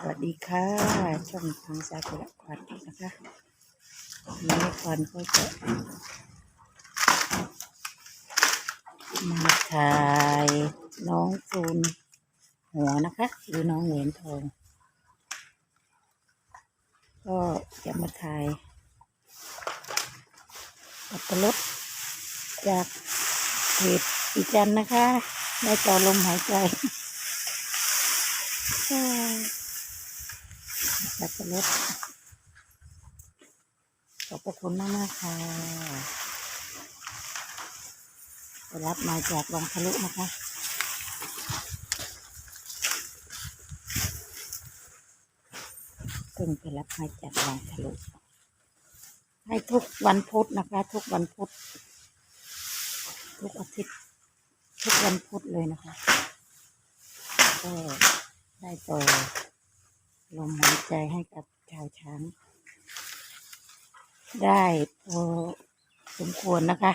สวัสดีค่ะ ช่องทางสากุระควันนะคะนี้ควันก็จะมาถ่ายน้องจูนหัวนะคะหรือน้องเหรียญทอง ก็จะมาถ่ายอัตลดจากเพจอีจันนะคะ ได้ต่อลมหายใจ สับปะรดขอบพระคุณมากมากๆค่ะไปรับมาจากวังทะลุนะคะเพิ่งไปรับมาจากวังทะลุให้ทุกวันพุธนะคะ ทุกวันพุธทุกอาทิตย์ ทุกวันพุธเลยนะคะก็ได้ต่อ ลมหายใจให้กับชาวช้าง ได้พอสมควรนะคะ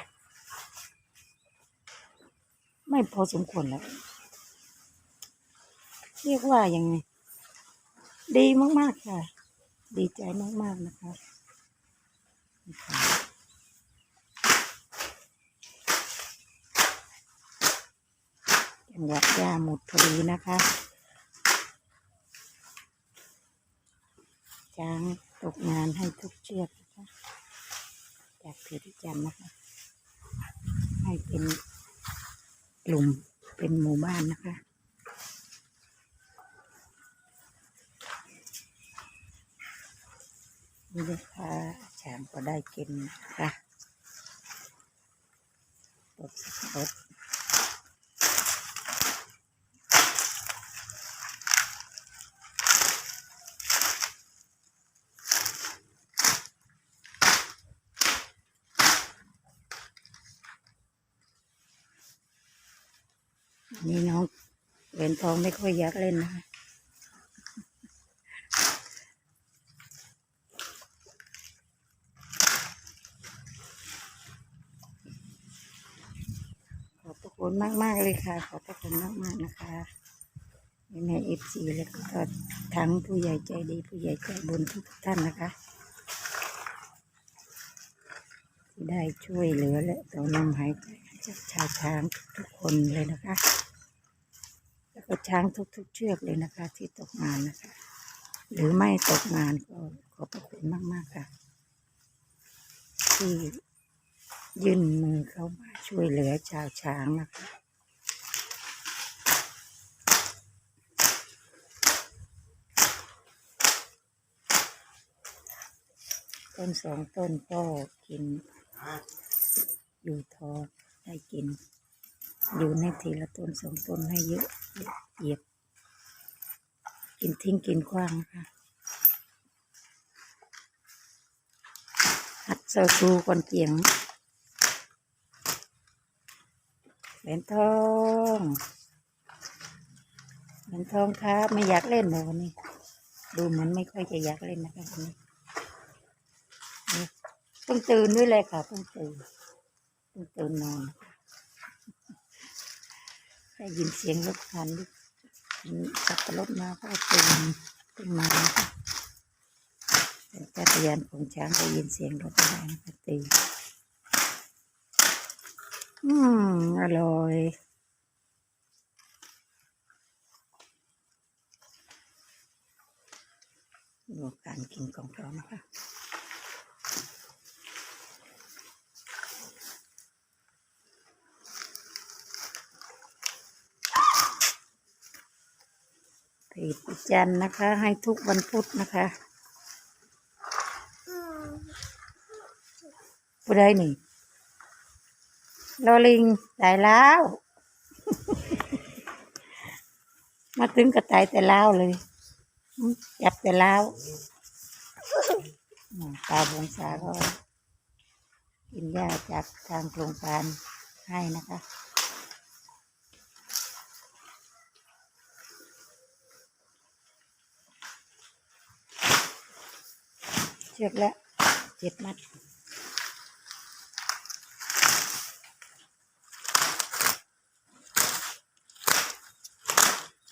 ไม่พอสมควรแล้วเรียกว่ายังไงดีมากๆค่ะ ดีใจมากๆนะคะนี่ค่ะจังหวัดยาหมุดพอดีนะคะ ช้างตกงานให้ทุกเชือกนะคะจากเพจจันทร์นะคะ ให้เป็นกลุ่มเป็นหมู่บ้านนะคะนี่นะคะช้างก็ได้กินนะคะตกสับปะรด นี่น้องเหรียญทองไม่ค่อยอยากเล่นนะขอบพระคุณมากมากเลยค่ะ ขอบพระคุณมากมากนะคะแม่เอฟซีแล้วก็ทั้งผู้ใหญ่ใจดีผู้ใหญ่ใจบุญทุกท่านนะคะที่ได้ช่วยเหลือและต่อลมหายใจให้ ชาวช้างทุกๆคนเลยนะคะ แล้วก็ช้างทุกๆ เชือกเลยนะคะ ที่ตกงานนะคะ หรือไม่ตกงานก็ขอบพระคุณมากๆค่ะ ที่ยื่นมือเข้ามาช่วยเหลือชาวช้างนะคะต้นสองต้นก็กินอยู่ทอ ได้กิน อยู่ในทีละต้นสองต้นให้เยอะเหยียบ กินทิ้งกินขว้างนะคะหัดเซาซูก่อนเกียงแหวนทองแหวนทองครับไม่อยากเล่นเลยวันนี้ ดูเหมือนไม่ค่อยจะอยากเล่นนะคะวันนี้นี่เพิ่งตื่นด้วยเลยค่ะเพิ่งตื่น ตื่นนอนได้ยินเสียงรถคันดิขับรถมาก็ตื่นขึ้นมานะคะแต่จักรยานของช้างได้ยินเสียงรถไม่ได้นะคะตื่นอืมอร่อยดูการกินของเขานะคะ เพจอีจันนะคะ ให้ทุกวันพุธนะคะผู้ใดนี่ลอลิงตายแล้ว มาถึงก็ตายแต่แล้วเลยจับแต่แล้วตาบงสาก็กินหญ้าจากทางโครงการให้นะคะ เชือกละเจ็ดมัด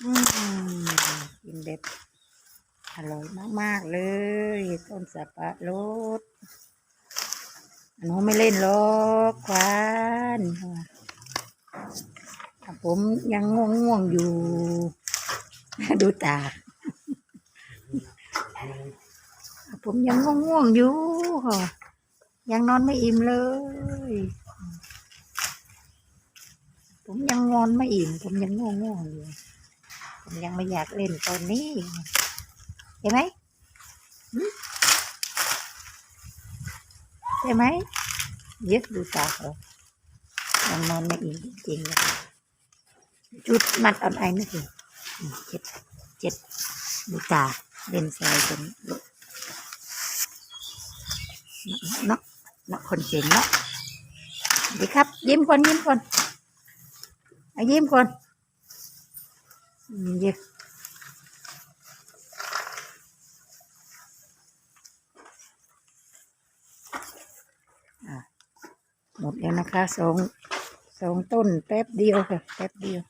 อืมกินแบบร่อยมาก ๆ เลยต้นสับปะรดหนูไม่เล่นหรอกควานอ่ผมยังง่วง ๆ อยู่ ดูตา ผมยังง่วงง่วงๆอยู่ค่ะ ยังนอนไม่อิ่มเลย ผมยังงอนไม่อิ่ม ผมยังง่วงง่วงๆอยู่ ผมยังไม่อยากเล่นตอนนี้ เห็นไหมหึใช่ไหมเยอะดูตาเขายังนอนไม่อิ่มจริงๆจุดมัดอ่อนไอนี่สิเจ็ดเจ็ดดูตาเล่นทรายตรงนี้ เนาะเนาะคนเก่งเนาะดีครับ ยิ้มคนยิ้มคนอายิ้มคนเยอะหมดแล้วนะคะสองสองต้นแป๊บเดียวค่ะแป๊บเดียว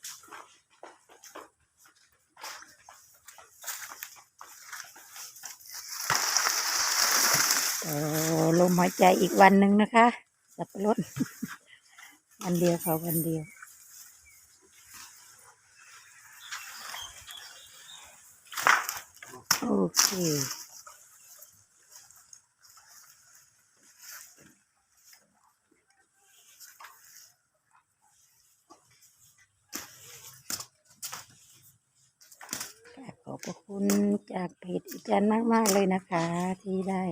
ลมหายใจอีกวันหนึ่งนะคะ สับปะรดวันเดียวค่ะวันเดียว โอเคขอบคุณจากเพจอีจันมาก ๆ เลยนะคะ ที่ได้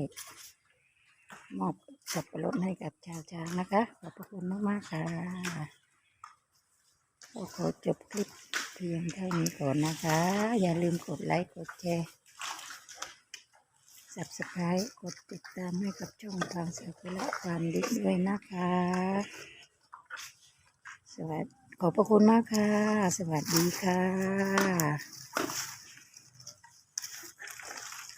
มอบสับปะรดให้กับชาวช้างนะคะ ขอบพระคุณมากๆค่ะก็ขอจบคลิปเพียงเท่านี้ก่อนนะคะ อย่าลืมกดไลค์ กดแชร์ subscribe กดติดตามให้กับช่องทางสากุระความดีด้วยนะคะ สวัสดีขอบพระคุณมากค่ะ สวัสดีค่ะ